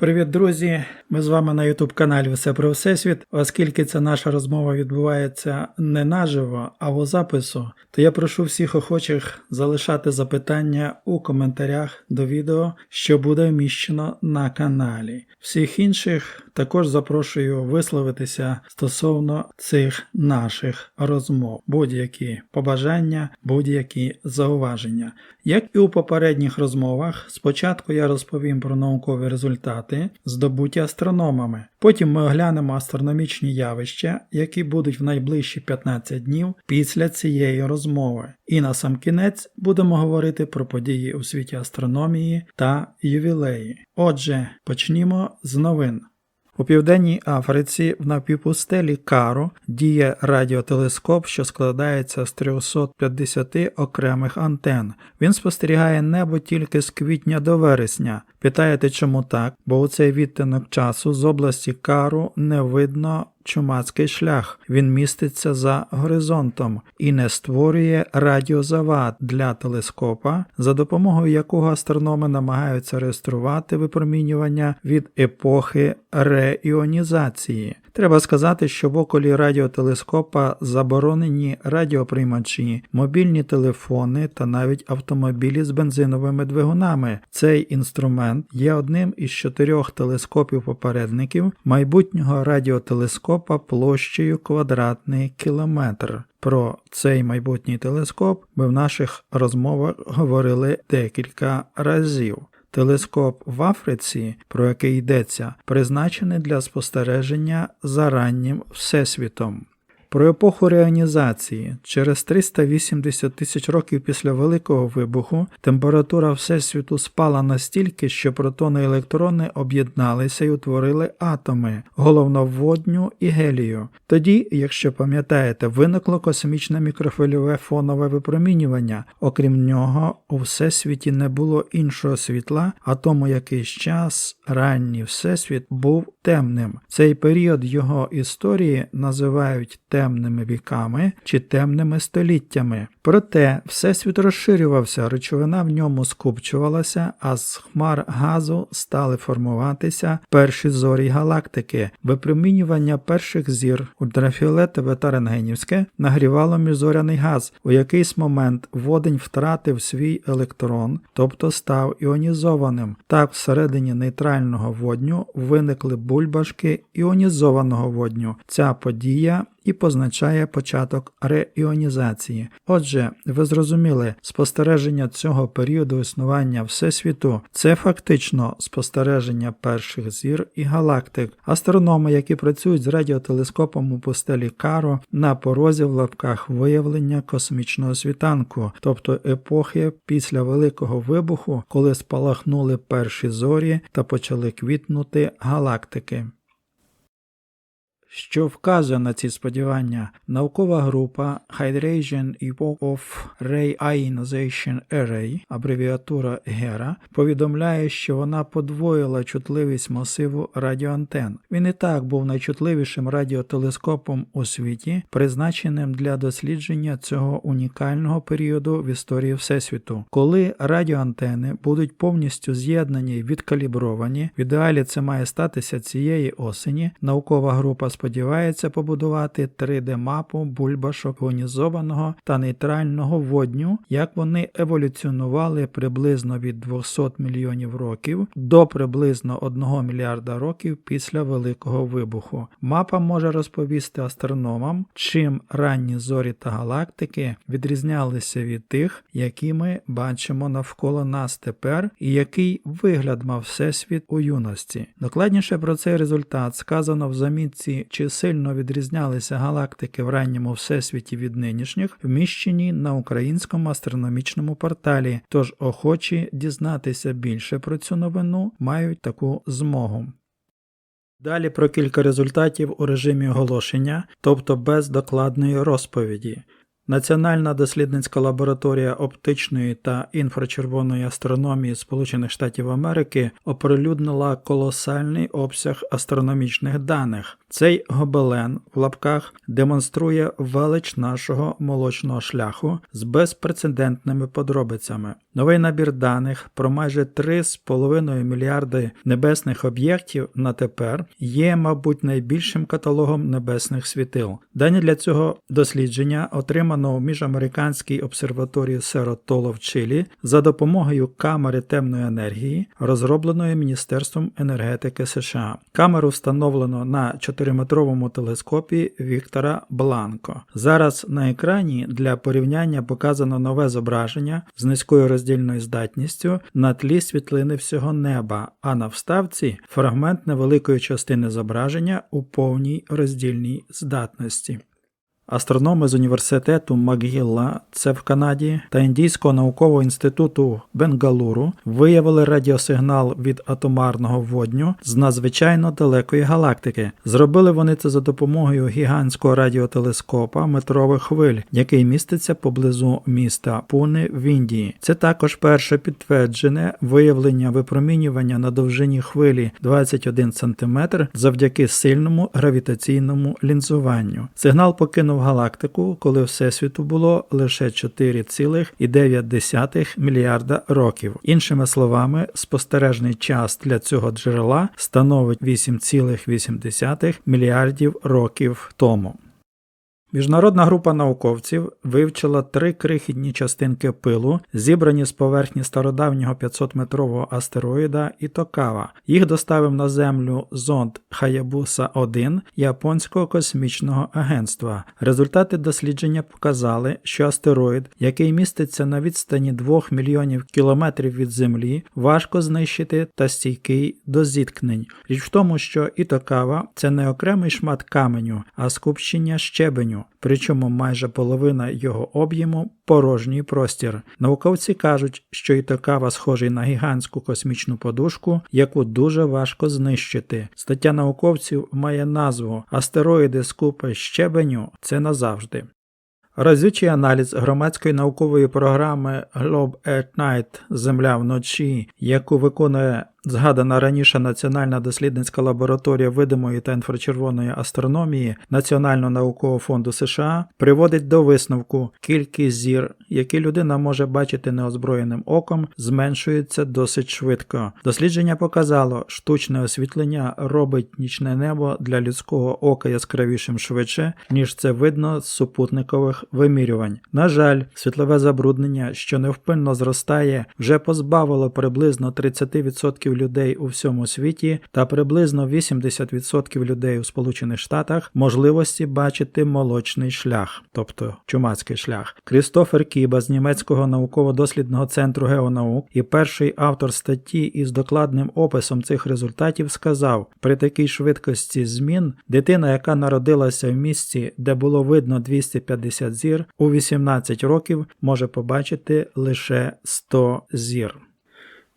Привіт, друзі! Ми з вами на YouTube каналі Все про Всесвіт. Оскільки ця наша розмова відбувається не наживо, а у запису, то я прошу всіх охочих залишати запитання у коментарях до відео, що буде вміщено на каналі. Всіх інших також запрошую висловитися стосовно цих наших розмов, будь-які побажання, будь-які зауваження. Як і у попередніх розмовах, спочатку я розповім про наукові результати, здобуті астрономами. Потім ми оглянемо астрономічні явища, які будуть в найближчі 15 днів після цієї розмови. І на сам кінець будемо говорити про події у світі астрономії та ювілеї. Отже, почнімо з новин. У південній Африці в напівпустелі Каро діє радіотелескоп, що складається з 350 окремих антен. Він спостерігає небо тільки з квітня до вересня. Питаєте, чому так? Бо у цей відтинок часу з області Кару не видно чумацький шлях. Він міститься за горизонтом і не створює радіозавад для телескопа, за допомогою якого астрономи намагаються реєструвати випромінювання від епохи реіонізації. Треба сказати, що в околі радіотелескопа заборонені радіоприймачі, мобільні телефони та навіть автомобілі з бензиновими двигунами. Цей інструмент є одним із чотирьох телескопів-попередників майбутнього радіотелескопа площею квадратний кілометр. Про цей майбутній телескоп ми в наших розмовах говорили декілька разів. Телескоп в Африці, про який йдеться, призначений для спостереження за раннім всесвітом. Про епоху реонізації через 380 тисяч років після Великого вибуху температура Всесвіту спала настільки, що протони і електрони об'єдналися і утворили атоми, головно водню і гелію. Тоді, якщо пам'ятаєте, виникло космічне мікрохвильове фонове випромінювання. Окрім нього, у всесвіті не було іншого світла, а тому якийсь час ранній всесвіт був темним. Цей період його історії називають темними віками чи темними століттями. Проте всесвіт розширювався, речовина в ньому скупчувалася, а з хмар газу стали формуватися перші зорі галактики. Випромінювання перших зір ультрафіолетове та рентгенівське нагрівало міжзоряний газ. У якийсь момент водень втратив свій електрон, тобто став іонізованим. Так всередині нейтрального водню виникли бульбашки іонізованого водню. Ця подія і позначає початок реіонізації. Отже, ви зрозуміли, спостереження цього періоду існування Всесвіту це фактично спостереження перших зір і галактик. Астрономи, які працюють з радіотелескопом у пустелі Каро на порозі в лапках виявлення космічного світанку, тобто епохи після Великого вибуху, коли спалахнули перші зорі та почали квітнути галактики. Що вказує на ці сподівання, наукова група Hydration Epoch of Ray Ionization Array, абревіатура GERA, повідомляє, що вона подвоїла чутливість масиву радіоантен. Він і так був найчутливішим радіотелескопом у світі, призначеним для дослідження цього унікального періоду в історії Всесвіту. Коли радіоантени будуть повністю з'єднані і відкалібровані, в ідеалі це має статися цієї осені, наукова група сподівається побудувати 3D-мапу бульбашок іонізованого та нейтрального водню, як вони еволюціонували приблизно від 200 мільйонів років до приблизно 1 мільярда років після Великого вибуху. Мапа може розповісти астрономам, чим ранні зорі та галактики відрізнялися від тих, які ми бачимо навколо нас тепер, і який вигляд мав всесвіт у юності. Докладніше про цей результат сказано в замітці чи сильно відрізнялися галактики в ранньому всесвіті від нинішніх, вміщені на українському астрономічному порталі, тож охочі дізнатися більше про цю новину мають таку змогу. Далі про кілька результатів у режимі оголошення, тобто без докладної розповіді. Національна дослідницька лабораторія оптичної та інфрачервоної астрономії Сполучених Штатів Америки оприлюднила колосальний обсяг астрономічних даних. Цей гобелен в лапках демонструє велич нашого молочного шляху з безпрецедентними подробицями. Новий набір даних про майже 3,5 мільярди небесних об'єктів на тепер є, мабуть, найбільшим каталогом небесних світил. Дані для цього дослідження отримано у міжамериканській обсерваторії Серотоло в Чилі за допомогою камери темної енергії, розробленої Міністерством енергетики США. Камеру встановлено на 4-метровому телескопі Віктора Бланко. Зараз на екрані для порівняння показано нове зображення з низькою роздільною здатністю на тлі світлини всього неба, а на вставці фрагмент невеликої частини зображення у повній роздільній здатності. Астрономи з університету Макгілла, це в Канаді, та Індійського наукового інституту Бенгалуру виявили радіосигнал від атомарного водню з надзвичайно далекої галактики. Зробили вони це за допомогою гігантського радіотелескопа метрових хвиль, який міститься поблизу міста Пуни в Індії. Це також перше підтверджене виявлення випромінювання на довжині хвилі 21 см завдяки сильному гравітаційному лінзуванню. Сигнал покинув галактику, коли Всесвіту було лише 4,9 мільярда років. Іншими словами, спостережний час для цього джерела становить 8,8 мільярдів років тому. Міжнародна група науковців вивчила три крихітні частинки пилу, зібрані з поверхні стародавнього 500-метрового астероїда Ітокава. Їх доставив на Землю зонд Хаябуса 1 Японського космічного агентства. Результати дослідження показали, що астероїд, який міститься на відстані 2 мільйонів кілометрів від Землі, важко знищити та стійкий до зіткнень. Річ в тому, що Ітокава це не окремий шмат каменю, а скупчення щебеню причому майже половина його об'єму порожній простір. Науковці кажуть, що Ітокава схожий на гігантську космічну подушку, яку дуже важко знищити. Стаття науковців має назву Астероїди з купи щебеню це назавжди. Разючий аналіз громадської наукової програми Globe at Night Земля вночі, яку виконує згадана раніше Національна дослідницька лабораторія видимої та інфрачервоної астрономії Національного наукового фонду США, приводить до висновку, кількість зір, які людина може бачити неозброєним оком, зменшується досить швидко. Дослідження показало, штучне освітлення робить нічне небо для людського ока яскравішим швидше, ніж це видно з супутникових вимірювань. На жаль, світлове забруднення, що невпинно зростає, вже позбавило приблизно 30% людей у всьому світі та приблизно 80% людей у Сполучених Штатах можливості бачити молочний шлях, тобто чумацький шлях. Крістофер Кіба з німецького науково-дослідного центру геонаук і перший автор статті із докладним описом цих результатів сказав: при такій швидкості змін дитина, яка народилася в місці, де було видно 250 зір, у 18 років може побачити лише 100 зір.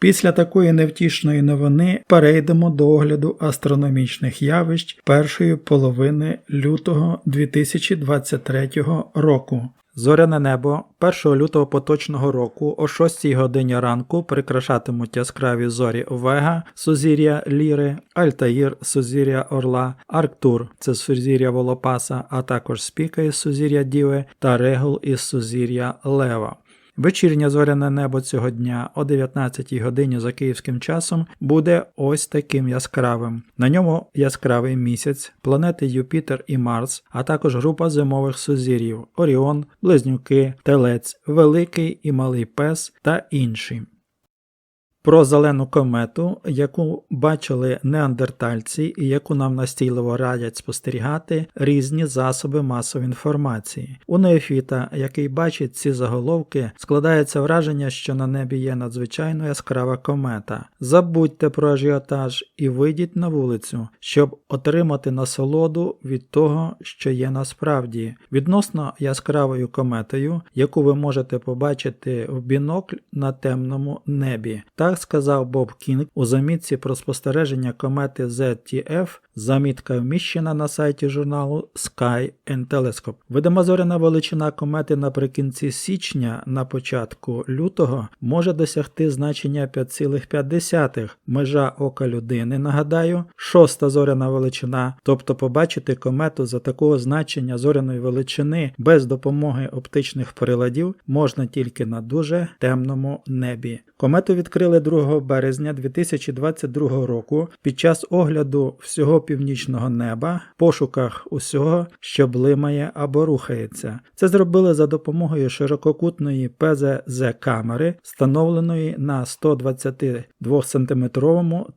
Після такої невтішної новини перейдемо до огляду астрономічних явищ першої половини лютого 2023 року. Зоряне небо 1 лютого поточного року о 6 годині ранку прикрашатимуть яскраві зорі Вега, сузір'я Ліри, Альтаїр, сузір'я Орла, Арктур це сузір'я Волопаса, а також Спіка із сузір'я Діви та Регул із сузір'я Лева. Вечірнє зоряне небо цього дня о 19 годині за київським часом буде ось таким яскравим. На ньому яскравий місяць, планети Юпітер і Марс, а також група зимових сузір'їв Оріон, Близнюки, Телець, Великий і Малий Пес та інші. Про зелену комету, яку бачили неандертальці і яку нам настійливо радять спостерігати різні засоби масової інформації. У Неофіта, який бачить ці заголовки, складається враження, що на небі є надзвичайно яскрава комета. Забудьте про ажіотаж і вийдіть на вулицю, щоб отримати насолоду від того, що є насправді. Відносно яскравою кометою, яку ви можете побачити в бінокль на темному небі. Так Так сказав Боб Кінг у замітці про спостереження комети ZTF. Замітка вміщена на сайті журналу Sky and Telescope. Видима зоряна величина комети наприкінці січня на початку лютого може досягти значення 5,5. Межа ока людини, нагадаю, шоста зоряна величина, тобто побачити комету за такого значення зоряної величини без допомоги оптичних приладів можна тільки на дуже темному небі. Комету відкрили 2 березня 2022 року під час огляду всього північного неба, пошуках усього, що блимає або рухається. Це зробили за допомогою ширококутної ПЗЗ камери, встановленої на 122 см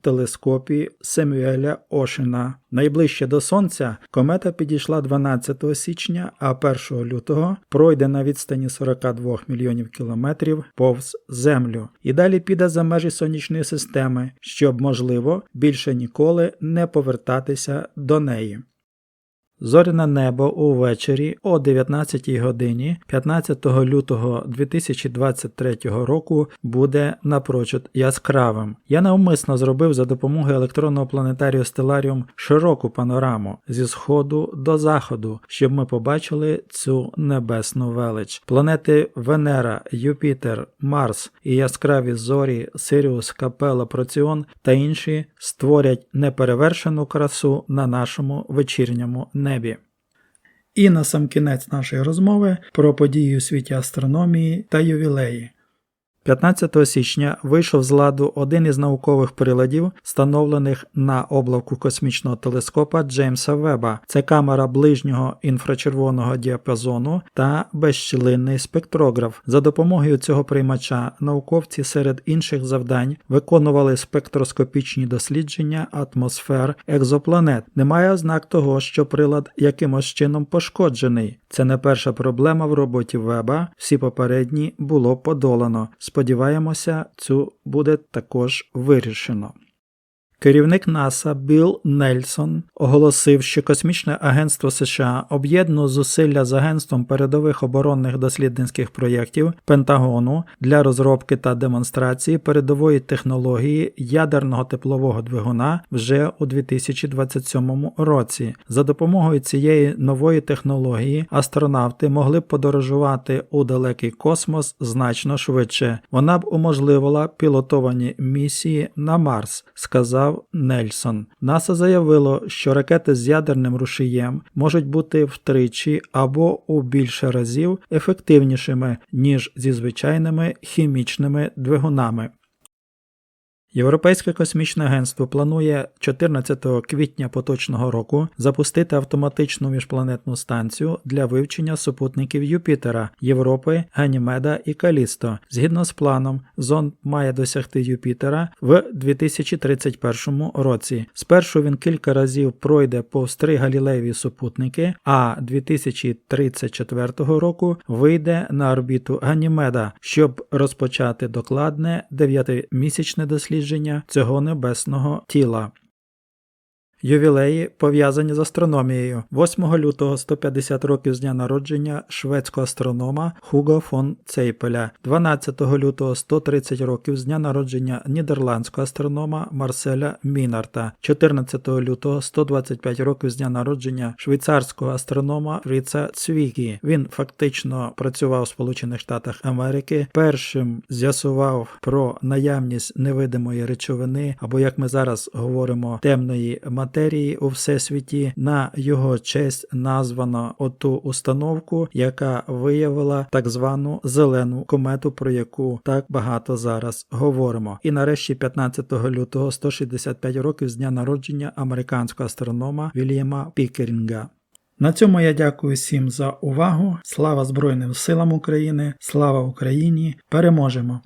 телескопі Семюеля Ошена. Найближче до Сонця комета підійшла 12 січня, а 1 лютого пройде на відстані 42 мільйонів кілометрів повз Землю і далі піде за межі сонячної системи, щоб, можливо, більше ніколи не повертатися до неї. Зоряне небо увечері о 19 годині 15 лютого 2023 року буде напрочуд яскравим. Я навмисно зробив за допомогою електронного планетарію Стеларіум широку панораму зі сходу до заходу, щоб ми побачили цю небесну велич. Планети Венера, Юпітер, Марс і яскраві зорі, Сиріус, Капела, Проціон та інші створять неперевершену красу на нашому вечірньому небі. І на сам кінець нашої розмови про події у світі астрономії та ювілеї. 15 січня вийшов з ладу один із наукових приладів, встановлених на облавку космічного телескопа Джеймса Веба. Це камера ближнього інфрачервоного діапазону та безщілинний спектрограф. За допомогою цього приймача науковці серед інших завдань виконували спектроскопічні дослідження атмосфер екзопланет. Немає ознак того, що прилад якимось чином пошкоджений. Це не перша проблема в роботі Веба. Всі попередні було подолано. Сподіваємося, цю буде також вирішено. Керівник НАСА Білл Нельсон оголосив, що Космічне агентство США об'єднує зусилля з агентством передових оборонних дослідницьких проєктів Пентагону для розробки та демонстрації передової технології ядерного теплового двигуна вже у 2027 році. За допомогою цієї нової технології астронавти могли б подорожувати у далекий космос значно швидше. Вона б уможливила пілотовані місії на Марс, сказав Нельсон. НАСА заявило, що ракети з ядерним рушієм можуть бути втричі або у більше разів ефективнішими, ніж зі звичайними хімічними двигунами. Європейське космічне агентство планує 14 квітня поточного року запустити автоматичну міжпланетну станцію для вивчення супутників Юпітера, Європи, Ганімеда і Калісто. Згідно з планом, зонд має досягти Юпітера в 2031 році. Спершу він кілька разів пройде повз три галілеєві супутники, а 2034 року вийде на орбіту Ганімеда, щоб розпочати докладне 9-місячне дослідження цього небесного тіла. Ювілеї пов'язані з астрономією. 8 лютого 150 років з дня народження шведського астронома Хуго фон Цейпеля, 12 лютого 130 років з дня народження нідерландського астронома Марселя Мінарта, 14 лютого 125 років з дня народження швейцарського астронома Фріца Цвігі. Він фактично працював у Сполучених Штатах Америки. Першим з'ясував про наявність невидимої речовини, або як ми зараз говоримо, темної матерії матерії у всесвіті. На його честь названо оту установку, яка виявила так звану зелену комету, про яку так багато зараз говоримо. І нарешті 15 лютого 165 років з дня народження американського астронома Вільяма Пікерінга. На цьому я дякую всім за увагу. Слава Збройним силам України, слава Україні! Переможемо!